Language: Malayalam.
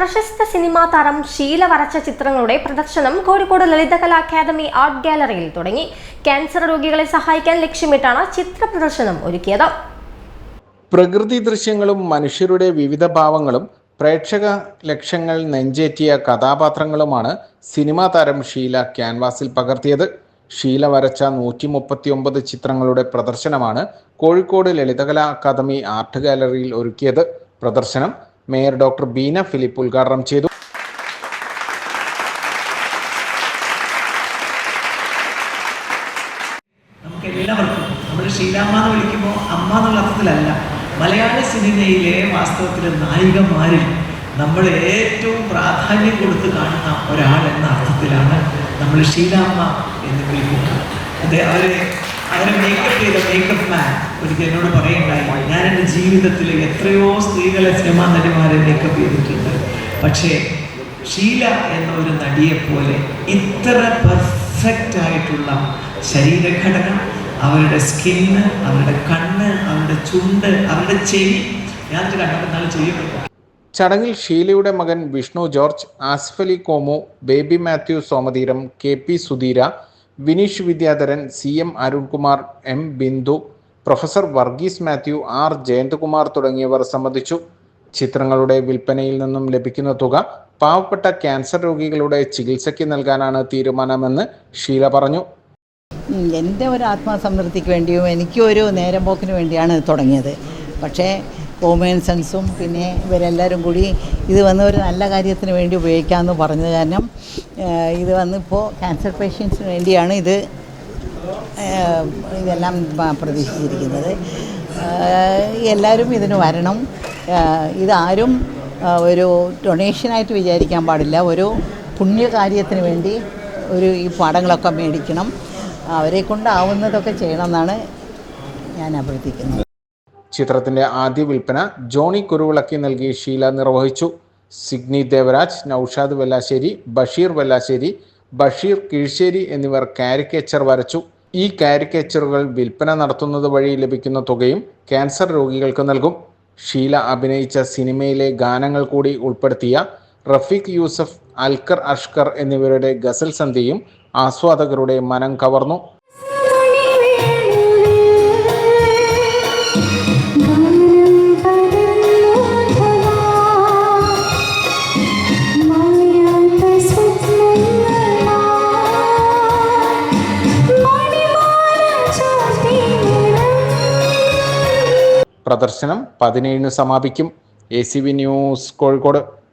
പ്രശസ്ത സിനിമാ താരം ഷീല വരച്ച ചിത്രങ്ങളുടെ പ്രദർശനം കോഴിക്കോട് ലളിതകലാ അക്കാദമി ആർട്ട് ഗാലറിയിൽ തുടങ്ങി. ക്യാൻസർ രോഗികളെ സഹായിക്കാൻ ലക്ഷ്യമിട്ടാണ് ചിത്ര പ്രദർശനം ഒരുക്കിയത്. പ്രകൃതി ദൃശ്യങ്ങളും മനുഷ്യരുടെ വിവിധ ഭാവങ്ങളും പ്രേക്ഷക ലക്ഷ്യങ്ങൾ നെഞ്ചേറ്റിയ കഥാപാത്രങ്ങളുമാണ് സിനിമാ താരം ഷീല ക്യാൻവാസിൽ പകർത്തിയത്. ഷീല വരച്ച നൂറ്റി മുപ്പത്തിയൊമ്പത് ചിത്രങ്ങളുടെ പ്രദർശനമാണ് കോഴിക്കോട് ലളിതകലാ അക്കാദമി ആർട്ട് ഗാലറിയിൽ ഒരുക്കിയത്. പ്രദർശനം മേയർ ഡോക്ടർ ബീന ഫിലിപ്പ് ഉദ്ഘാടനം ചെയ്തു. എല്ലാവർക്കും എന്ന് വിളിക്കുമ്പോൾ അമ്മ എന്നുള്ള അർത്ഥത്തിലല്ല മലയാള സിനിമയിലെ വാസ്തവത്തിൽ നായികമാരിൽ നമ്മൾ ഏറ്റവും പ്രാധാന്യം കൊടുത്ത് കാണുന്ന ഒരാൾ എന്ന അർത്ഥത്തിലാണ് നമ്മൾ ഷീലാമ്മ എന്ന് വിളിക്കുന്നത്. അതെ അവരെ അവരെ മേക്കപ്പ് ചെയ്ത മേക്കപ്പ് മാൻ ഒരിക്കൽ എന്നോട് പറയുണ്ടായി ഞാൻ എന്റെ ജീവിതത്തിൽ എത്രയോ സ്ത്രീകളെ സിനിമാ നടിമാരെ മേക്കപ്പ് ചെയ്തിട്ടുണ്ട്. പക്ഷേ ഷീല എന്ന ഒരു പോലെ ഇത്ര പെർഫെക്റ്റ് ആയിട്ടുള്ള ശരീരഘടന അവരുടെ സ്കിന്ന് അവരുടെ കണ്ണ് അവരുടെ ചുണ്ട് അവരുടെ ചെവി. ഞാനത് കണ്ടപ്പോൾ നാളെ ചടങ്ങിൽ ഷീലയുടെ മകൻ Vishnu George Asafali Komu Baby Mathew Somatheeram K P Sudheera Vineesh Vidyadharan C M Arunkumar M Bindu professor Varghese Mathew R Jayanthakumar തുടങ്ങിയവർ സംബന്ധിച്ചു ചിത്രങ്ങളുടെ വിൽപ്പനയിൽ നിന്നും ലഭിക്കുന്ന തുക പാവപ്പെട്ട ക്യാൻസർ രോഗികളുടെ ചികിത്സയ്ക്ക് നൽകാനാണ് തീരുമാനമെന്ന് ഷീല പറഞ്ഞു. എന്റെ ഒരു ആത്മസംതൃപ്തിക്ക് വേണ്ടിയും എനിക്കൊരു നേരം പോക്കിന് വേണ്ടിയാണ് തുടങ്ങിയത്. പക്ഷേ കോമൺ പിന്നെ ഇവരെല്ലാവരും കൂടി ഇത് വന്ന് ഒരു നല്ല കാര്യത്തിന് വേണ്ടി ഉപയോഗിക്കാമെന്ന് പറഞ്ഞത് കാരണം ഇത് വന്നിപ്പോൾ ക്യാൻസർ പേഷ്യൻസിന് വേണ്ടിയാണ് ഇത് ഇതെല്ലാം പ്രതീക്ഷിച്ചിരിക്കുന്നത്. എല്ലാവരും ഇതിന് വരണം. ഇതാരും ഒരു ഡൊണേഷനായിട്ട് വിചാരിക്കാൻ പാടില്ല. ഒരു പുണ്യകാര്യത്തിന് വേണ്ടി ഒരു ഈ പാടങ്ങളൊക്കെ മേടിക്കണം. അവരെ കൊണ്ടാവുന്നതൊക്കെ ചെയ്യണമെന്നാണ് ഞാൻ അഭ്യർത്ഥിക്കുന്നത്. ചിത്രത്തിന്റെ ആദ്യ വിൽപ്പന ജോണി കുരുവിളക്കി നൽകി ഷീല നിർവഹിച്ചു. സിഗ്നി ദേവരാജ് നൌഷാദ് വെല്ലാശ്ശേരി ബഷീർ വെല്ലാശ്ശേരി ബഷീർ കീഴ്ശ്ശേരി എന്നിവർ കാരിക്കേച്ചർ വരച്ചു. ഈ കാരിക്കേച്ചറുകൾ വിൽപ്പന നടത്തുന്നത് വഴി ലഭിക്കുന്ന തുകയും ക്യാൻസർ രോഗികൾക്ക് നൽകും. ഷീല അഭിനയിച്ച സിനിമയിലെ ഗാനങ്ങൾ കൂടി ഉൾപ്പെടുത്തിയ റഫീഖ് യൂസഫ് അൽക്കർ അഷ്കർ എന്നിവരുടെ ഗസൽ സന്ധ്യയും ആസ്വാദകരുടെ മനം കവർന്നു. പ്രദർശനം പതിനേഴിന് സമാപിക്കും. A C V news Kozhikode.